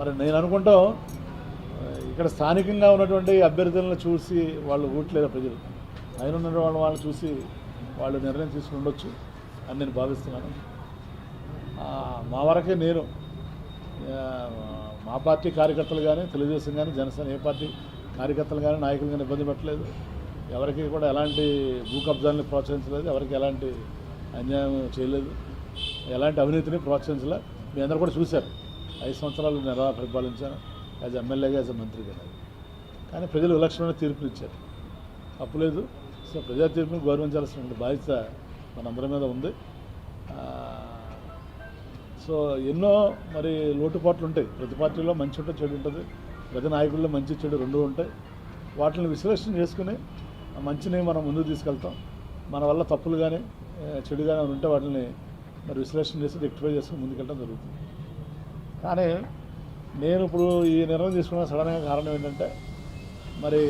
మరి నేను అనుకుంటాం ఇక్కడ స్థానికంగా ఉన్నటువంటి అభ్యర్థులను చూసి వాళ్ళు ఓట్లేదు ప్రజలు? ఆయన ఉన్న వాళ్ళ వాళ్ళని చూసి వాళ్ళు నిర్ణయం తీసుకుని ఉండొచ్చు అని నేను భావిస్తున్నాను. మా వరకే నేను మా పార్టీ కార్యకర్తలు కానీ తెలుగుదేశం కానీ జనసేన ఏ పార్టీ కార్యకర్తలు కానీ నాయకులు కానీ ఇబ్బంది పెట్టలేదు. ఎవరికి కూడా ఎలాంటి భూ కబ్జాలను ప్రోత్సహించలేదు ఎవరికి ఎలాంటి అన్యాయం చేయలేదు ఎలాంటి అవినీతిని ప్రోత్సహించలే. మీ అందరూ కూడా చూశారు. ఐదు సంవత్సరాలు నేను ఎలా పరిపాలించాను? యాజ్ ఎమ్మెల్యేగా యాజ్ మంత్రిగా కానీ ప్రజలు విలక్షణమైన తీర్పులు ఇచ్చారు. తప్పులేదు సో ప్రజా తీర్పును గౌరవించాల్సిన బాధ్యత మనందరి మీద ఉంది. సో ఎన్నో మరి లోటుపాట్లు ఉంటాయి. ప్రతి పార్టీలో మంచి ఉంటుంది చెడు ఉంటుంది. ప్రతి నాయకుల్లో మంచి చెడు రెండు ఉంటాయి. వాటిని విశ్లేషణ చేసుకుని మంచిని మనం ముందుకు తీసుకెళ్తాం. మన వల్ల తప్పులు కానీ చెడు కానీ ఉంటే వాటిని మరి విశ్లేషణ చేసి రెక్టిఫై చేసుకుని ముందుకెళ్ళడం జరుగుతుంది. కానీ నేను ఇప్పుడు ఈ నిర్ణయం తీసుకున్న సడన్గా కారణం ఏంటంటే మరి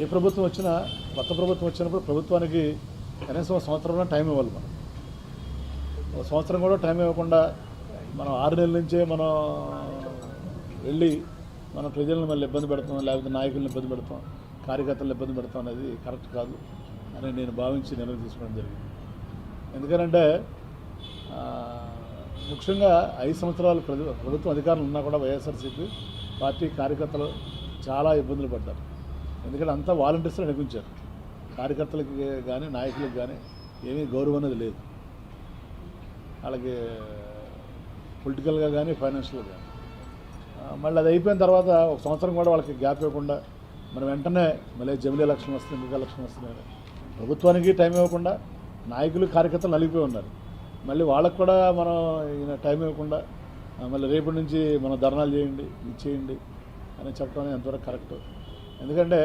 ఏ ప్రభుత్వం వచ్చినా కొత్త ప్రభుత్వం వచ్చినప్పుడు ప్రభుత్వానికి కనీసం సంవత్సరంలో టైం ఇవ్వాలి మనం. ఒక సంవత్సరం కూడా టైం ఇవ్వకుండా మనం ఆరు నెలల నుంచే మనం వెళ్ళి మన ప్రజలను మళ్ళీ ఇబ్బంది పెడతాం లేకపోతే నాయకులను ఇబ్బంది పెడతాం కార్యకర్తలను ఇబ్బంది పెడతాం అనేది కరెక్ట్ కాదు అని నేను భావించి నిర్ణయం తీసుకోవడం జరిగింది. ఎందుకనంటే ముఖ్యంగా ఐదు సంవత్సరాలు ప్రభుత్వం అధికారులు ఉన్నా కూడా వైఎస్ఆర్సీపీ పార్టీ కార్యకర్తలు చాలా ఇబ్బందులు పడ్డారు. ఎందుకంటే అంతా వాలంటీర్స్ నడిపించారు కార్యకర్తలకి కానీ నాయకులకు కానీ ఏమీ గౌరవం అనేది లేదు. వాళ్ళకి పొలిటికల్గా కానీ ఫైనాన్షియల్గా కానీ మళ్ళీ అది అయిపోయిన తర్వాత ఒక సంవత్సరం కూడా వాళ్ళకి గ్యాప్ ఇవ్వకుండా మనం వెంటనే మళ్ళీ జమిలీ ఎలక్షన్ వస్తుంది ఇంకా ఎలక్షన్ వస్తుంది. ప్రభుత్వానికి టైం ఇవ్వకుండా నాయకులు కార్యకర్తలు నలిగిపోయి ఉన్నారు. మళ్ళీ వాళ్ళకు కూడా మనం ఈయన టైం ఇవ్వకుండా మళ్ళీ రేపటి నుంచి మనం ధర్నాలు చేయండి ఇది చేయండి అని చెప్పడం ఎంతవరకు కరెక్ట్. ఎందుకంటే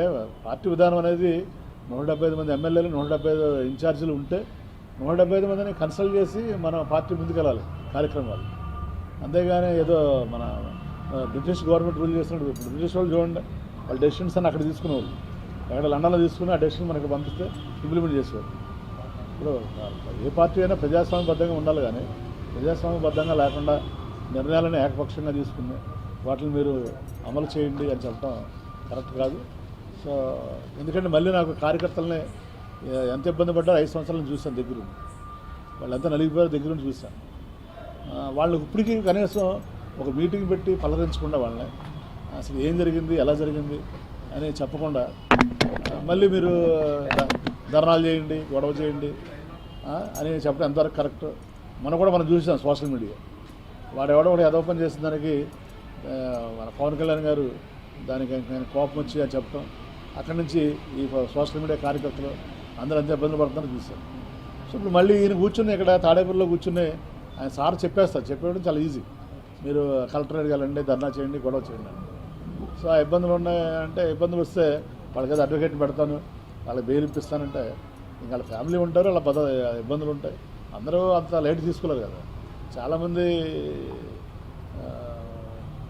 పార్టీ విధానం అనేది నూట డెబ్బై ఐదు మంది ఎమ్మెల్యేలు నూట డెబ్బై ఐదు ఇన్ఛార్జీలు ఉంటే నూట డెబ్బై ఐదు మందిని కన్సల్ట్ చేసి మనం పార్టీ ముందుకెళ్ళాలి కార్యక్రమాలు. అంతేగాని ఏదో మన బ్రిటిష్ గవర్నమెంట్ రూల్ చేస్తున్నట్టు ఇప్పుడు బ్రిటిష్ వాళ్ళు చూడండి వాళ్ళ డెసిషన్స్ అని అక్కడ తీసుకునేవాళ్ళు. అక్కడ లండన్లో తీసుకుని ఆ డెసిషన్ మనకి పంపిస్తే ఇంప్లిమెంట్ చేసేవారు ఇప్పుడు ఏ పార్టీ అయినా ప్రజాస్వామ్యబద్ధంగా ఉండాలి కానీ ప్రజాస్వామ్యబద్ధంగా లేకుండా నిర్ణయాలను ఏకపక్షంగా తీసుకుని వాటిని మీరు అమలు చేయండి అని చెప్పడం కరెక్ట్ కాదు. సో ఎందుకంటే మళ్ళీ నాకు కార్యకర్తలని ఎంత ఇబ్బంది పడ్డారో ఐదు సంవత్సరాలను చూశాను దగ్గరుండి వాళ్ళు ఎంత నలిగిపోయారో దగ్గరుండి చూశాను. వాళ్ళు ఇప్పటికీ కనీసం ఒక మీటింగ్ పెట్టి పలకరించకుండా వాళ్ళని అసలు ఏం జరిగింది ఎలా జరిగింది అని చెప్పకుండా మళ్ళీ మీరు ధర్నాలు చేయండి గొడవ చేయండి. అని చెప్పడం ఎంతవరకు కరెక్ట్? మనం కూడా మనం చూసాం సోషల్ మీడియా. వాడెవడో కూడా ఏదో పని చేసిన దానికి మన పవన్ కళ్యాణ్ గారు దానికి ఆయన కోపం వచ్చి అని చెప్పడం. అక్కడి నుంచి ఈ సోషల్ మీడియా కార్యకర్తలు అందరూ ఎంత ఇబ్బందులు పడుతున్నారని చూశారు సో ఇప్పుడు మళ్ళీ ఈయన కూర్చుని ఇక్కడ తాడేపూర్లో కూర్చుని ఆయన సార్ చెప్పేస్తారు. చెప్పేయడం చాలా ఈజీ. మీరు కలెక్టరేట్కి వెళ్ళండి ధర్నా చేయండి గొడవ చేయండి. సో ఆ ఇబ్బందులు ఉన్నాయి అంటే ఇబ్బందులు వస్తే వాళ్ళకి అడ్వకేట్ పెడతాను. వాళ్ళకి బెయిల్ ఇప్పిస్తానంటే ఇంకా వాళ్ళ ఫ్యామిలీ ఉంటారు వాళ్ళ పద ఇబ్బందులు ఉంటాయి. అందరూ అంత లేట్ తీసుకోలేరు కదా. చాలామంది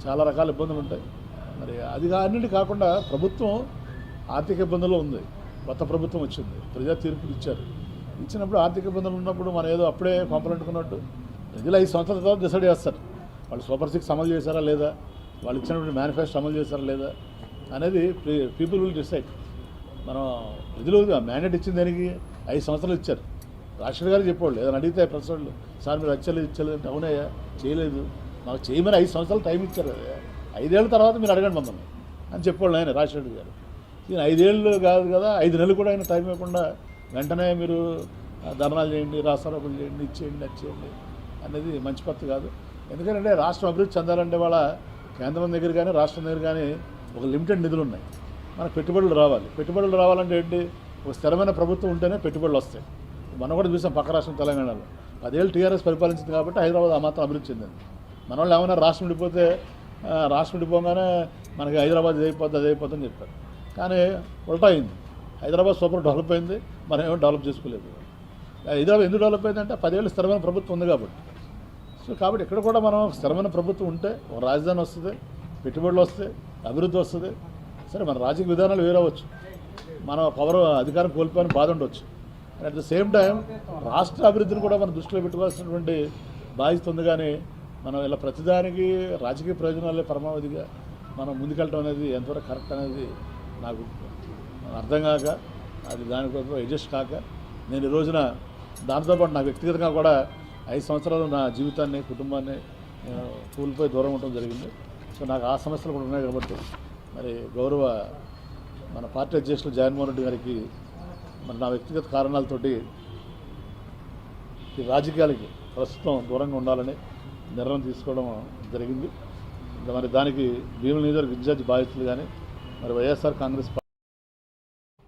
చాలా రకాల ఇబ్బందులు ఉంటాయి. మరి అది అన్నిటి కాకుండా ప్రభుత్వం ఆర్థిక ఇబ్బందులు ఉంది. కొత్త ప్రభుత్వం వచ్చింది. ప్రజా తీర్పులు ఇచ్చారు. ఇచ్చినప్పుడు ఆర్థిక ఇబ్బందులు ఉన్నప్పుడు మనం ఏదో అప్పుడే పంపలంటుకున్నట్టు ప్రజలు ఐదు సంవత్సరాల తర్వాత డిసైడ్ చేస్తారు. వాళ్ళు సూపర్ సిక్స్ అమలు చేశారా లేదా? వాళ్ళు ఇచ్చినటువంటి మేనిఫెస్టో అమలు చేశారా లేదా? అనేది పీపుల్ విల్ డిసైడ్. మనం ప్రజలు మ్యాండేట్ ఇచ్చిన దానికి ఐదు సంవత్సరాలు ఇచ్చారు. రాజశేఖర్ గారు చెప్పేవాళ్ళు ఏదైనా అడిగితే ప్రెస్ వాళ్ళు సార్ మీరు వచ్చలేదు ఇచ్చలేదు అంటే అవునయ్యా చేయలేదు. మాకు చేయమని ఐదు సంవత్సరాలు టైం ఇచ్చారు ఐదేళ్ళ తర్వాత మీరు అడగండి మమ్మల్ని అని చెప్పేవాళ్ళు ఆయన రాజశేఖర్ గారు. ఈయన ఐదేళ్ళు కాదు కదా ఐదు నెలలు కూడా ఆయన టైం ఇవ్వకుండా వెంటనే మీరు ధర్నాలు చేయండి రాస్తారోకులు చేయండి ఇచ్చేయండి అది చేయండి అనేది మంచి పద్ధతి కాదు. ఎందుకంటే రాష్ట్రం అభివృద్ధి చెందాలంటే వాళ్ళ కేంద్రం దగ్గర కానీ రాష్ట్రం దగ్గర కానీ ఒక లిమిటెడ్ నిధులు ఉన్నాయి. మనకు పెట్టుబడులు రావాలి. పెట్టుబడులు రావాలంటే ఏంటి? ఒక స్థిరమైన ప్రభుత్వం ఉంటేనే పెట్టుబడులు వస్తాయి. మనం కూడా చూసాం పక్క రాష్ట్రం తెలంగాణలో. పదేళ్ళు టీఆర్ఎస్ పరిపాలించింది కాబట్టి హైదరాబాద్ ఆ మాత్రం అభివృద్ధి చెందింది. మన వాళ్ళు ఏమైనా రాష్ట్రం ఉండిపోతే రాష్ట్రం ఉండిపోగానే మనకి హైదరాబాద్ అయిపోద్ది అది అయిపోతుందని చెప్పారు. కానీ ఉల్టా అయింది. హైదరాబాద్ సూపర్ డెవలప్ అయింది. మనం ఏమో డెవలప్ చేసుకోలేదు. హైదరాబాద్ ఎందుకు డెవలప్ అయిందంటే పదేళ్ళు స్థిరమైన ప్రభుత్వం ఉంది కాబట్టి. సో కాబట్టి ఇక్కడ కూడా మనం స్థిరమైన ప్రభుత్వం ఉంటే ఒక రాజధాని వస్తుంది పెట్టుబడులు వస్తాయి అభివృద్ధి వస్తుంది. సరే మన రాజకీయ విధానాలు వేరవచ్చు మన పవర్ అధికారం కోల్పోయిన బాధ ఉండొచ్చు. అట్ ద సేమ్ టైం రాష్ట్ర అభివృద్ధిని కూడా మనం దృష్టిలో పెట్టుకోవాల్సినటువంటి బాధ్యత ఉంది కానీ మనం ఇలా ప్రతిదానికి రాజకీయ ప్రయోజనాలే పరమావధిగా మనం ముందుకెళ్ళటం అనేది ఎంతవరకు కరెక్ట్ అనేది నాకు అర్థం కాక అది దానికోసం అడ్జస్ట్ కాక నేను ఈ రోజున దాంతోపాటు నాకు వ్యక్తిగతంగా కూడా ఐదు సంవత్సరాలు నా జీవితాన్ని కుటుంబాన్ని కూలిపోయి దూరం ఉండటం జరిగింది. సో నాకు ఆ సమస్యలు కూడా ఉన్నాయి కాబట్టి మరి గౌరవ మన పార్టీ అధ్యక్షులు జగన్మోహన్ రెడ్డి గారికి మరి నా వ్యక్తిగత కారణాలతోటి ఈ రాజకీయాలకి ప్రస్తుతం దూరంగా ఉండాలని నిర్ణయం తీసుకోవడం జరిగింది. ఇంకా మరి దానికి భీముల నియోజకవర్గ ఇన్ఛార్జ్ బాధితులు కానీ మరి వైఎస్ఆర్ కాంగ్రెస్ పార్టీ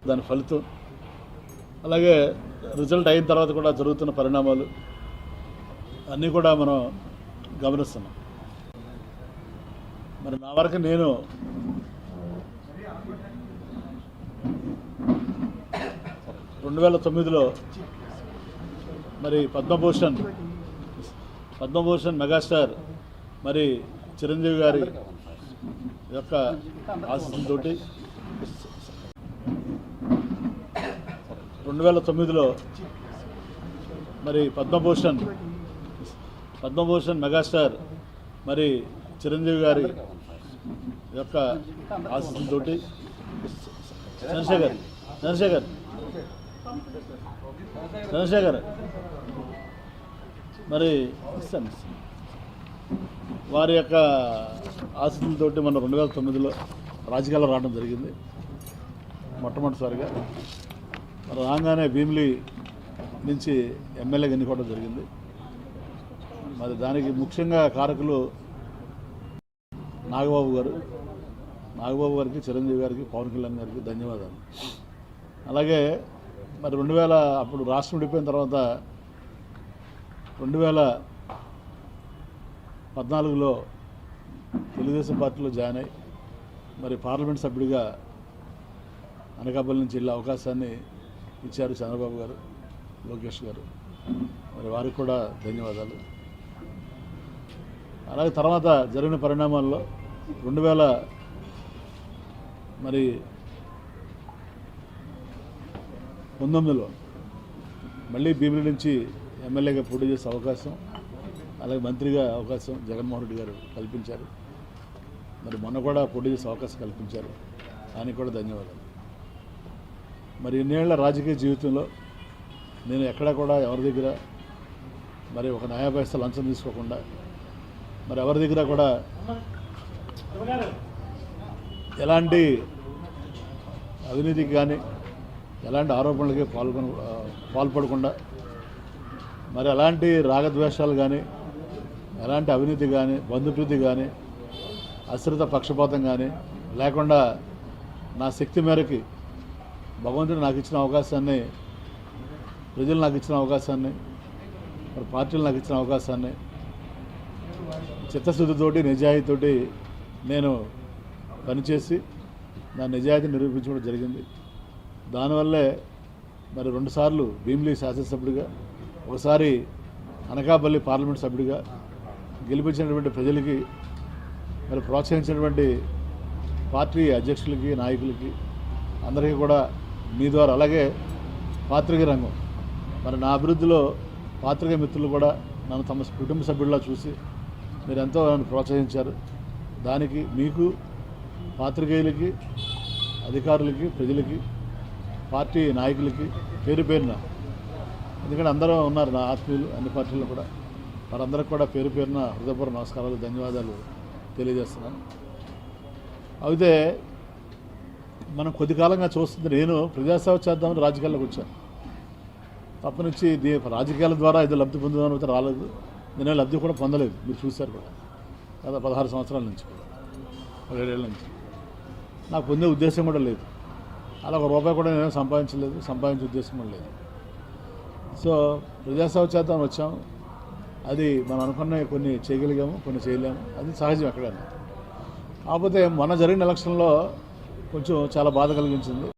దాని ఫలితం అలాగే రిజల్ట్ అయిన తర్వాత కూడా జరుగుతున్న పరిణామాలు అన్నీ కూడా మనం గమనిస్తున్నాం. మరి నా వరకు నేను రెండు వేల తొమ్మిదిలో మరి పద్మభూషణ్ పద్మభూషణ్ మెగాస్టార్ మరి చిరంజీవి గారి యొక్క ఆశీస్సులతోటి రెండు వేల తొమ్మిదిలో మరి పద్మభూషణ్ పద్మభూషణ్ మెగాస్టార్ మరి చిరంజీవి గారి యొక్క ఆశీస్సులతోటి చంద్రశేఖర్ చంద్రశేఖర్ చంద్రశేఖర్ మరి ఇస్తాను వారి యొక్క ఆశీస్సులతోటి మన రెండు వేల తొమ్మిదిలో రాజకీయాలు రావడం జరిగింది. మొట్టమొదటిసారిగా. మరి రాగానే భీమిలి నుంచి ఎమ్మెల్యేగా ఎన్నుకోవడం జరిగింది. మరి దానికి ముఖ్యంగా కారకులు నాగబాబు గారు. నాగబాబు గారికి చిరంజీవి గారికి పవన్ కళ్యాణ్ గారికి ధన్యవాదాలు. అలాగే మరి రెండు వేల అప్పుడు రాష్ట్రం విడిపోయిన తర్వాత రెండు వేల పద్నాలుగులో తెలుగుదేశం పార్టీలో జాయిన్ అయ్యి మరి పార్లమెంట్ సభ్యుడిగా అనకాపల్లి నుంచి వెళ్ళే అవకాశాన్ని ఇచ్చారు చంద్రబాబు గారు లోకేష్ గారు. మరి వారికి కూడా ధన్యవాదాలు. అలాగే తర్వాత జరిగిన పరిణామాల్లో రెండు వేల మరి పంతొమ్మిదిలో మళ్ళీ భీమిలి నుంచి ఎమ్మెల్యేగా పోటీ చేసే అవకాశం అలాగే మంత్రిగా అవకాశం జగన్మోహన్ రెడ్డి గారు కల్పించారు. మరి మొన్న కూడా పోటీ చేసే అవకాశం కల్పించారు. దానికి కూడా ధన్యవాదాలు. మరి ఇన్నేళ్ళ రాజకీయ జీవితంలో నేను ఎక్కడా కూడా ఎవరి దగ్గర మరి ఒక న్యాయ లంచం తీసుకోకుండా మరి ఎవరి దగ్గర కూడా ఎలాంటి అవినీతికి కానీ ఎలాంటి ఆరోపణలకి పాల్గొన పాల్పడకుండా మరి ఎలాంటి రాగద్వేషాలు కానీ ఎలాంటి అవినీతి కానీ బంధుప్రీతి కానీ అశ్రిత పక్షపాతం కానీ లేకుండా నా శక్తి మేరకి భగవంతుడు నాకు ఇచ్చిన అవకాశాన్ని ప్రజలు నాకు ఇచ్చిన అవకాశాన్ని మరి పార్టీలు నాకు ఇచ్చిన అవకాశాన్ని చిత్తశుద్ధితోటి నిజాయితీతోటి నేను పనిచేసి నా నిజాయితీ నిరూపించడం జరిగింది. దానివల్లే మరి రెండుసార్లు భీమిలి శాసనసభ్యుడిగా ఒకసారి అనకాపల్లి పార్లమెంట్ సభ్యుడిగా గెలిపించినటువంటి ప్రజలకి మరి ప్రోత్సహించినటువంటి పార్టీ అధ్యక్షులకి నాయకులకి అందరికీ కూడా మీ ద్వారా అలాగే పాత్రిక రంగం. మరి నా అభివృద్ధిలో పాత్రిక మిత్రులు కూడా నన్ను తమ కుటుంబ సభ్యుల్లా చూసి మీరు ఎంతో నన్ను ప్రోత్సహించారు. దానికి మీకు పాత్రికేయులకి అధికారులకి ప్రజలకి పార్టీ నాయకులకి పేరు పేరున. ఎందుకంటే అందరూ ఉన్నారు నా ఆత్మీయులు అన్ని పార్టీలు కూడా. వారందరికి కూడా పేరు పేరున హృదయపూర్వ నమస్కారాలు ధన్యవాదాలు తెలియజేస్తున్నాను. అయితే మనం కొద్ది కాలంగా చూస్తుంది నేను ప్రజాసేవ చేద్దామని రాజకీయాల్లోకి వచ్చాను. తప్పనుంచి దీ రాజకీయాల ద్వారా ఏదో లబ్ధి పొందుదామని అయితే రాలేదు. నేను లబ్ధి కూడా పొందలేదు. మీరు చూశారు కూడా. గత పదహారు సంవత్సరాల నుంచి కూడా. పదిహేడేళ్ళ నుంచి. నాకు పొందే ఉద్దేశం కూడా లేదు. అలా ఒక రూపాయి కూడా నేను సంపాదించలేదు సంపాదించే ఉద్దేశం కూడా లేదు. సో ప్రజాసేవ చేద్దాం వచ్చాం. అది మనం అనుకున్న కొన్ని చేయగలిగాము కొన్ని చేయలేము. అది సహజం ఎక్కడైనా. కాకపోతే మొన్న జరిగిన ఎలక్షన్లో కొంచెం చాలా బాధ కలిగించింది.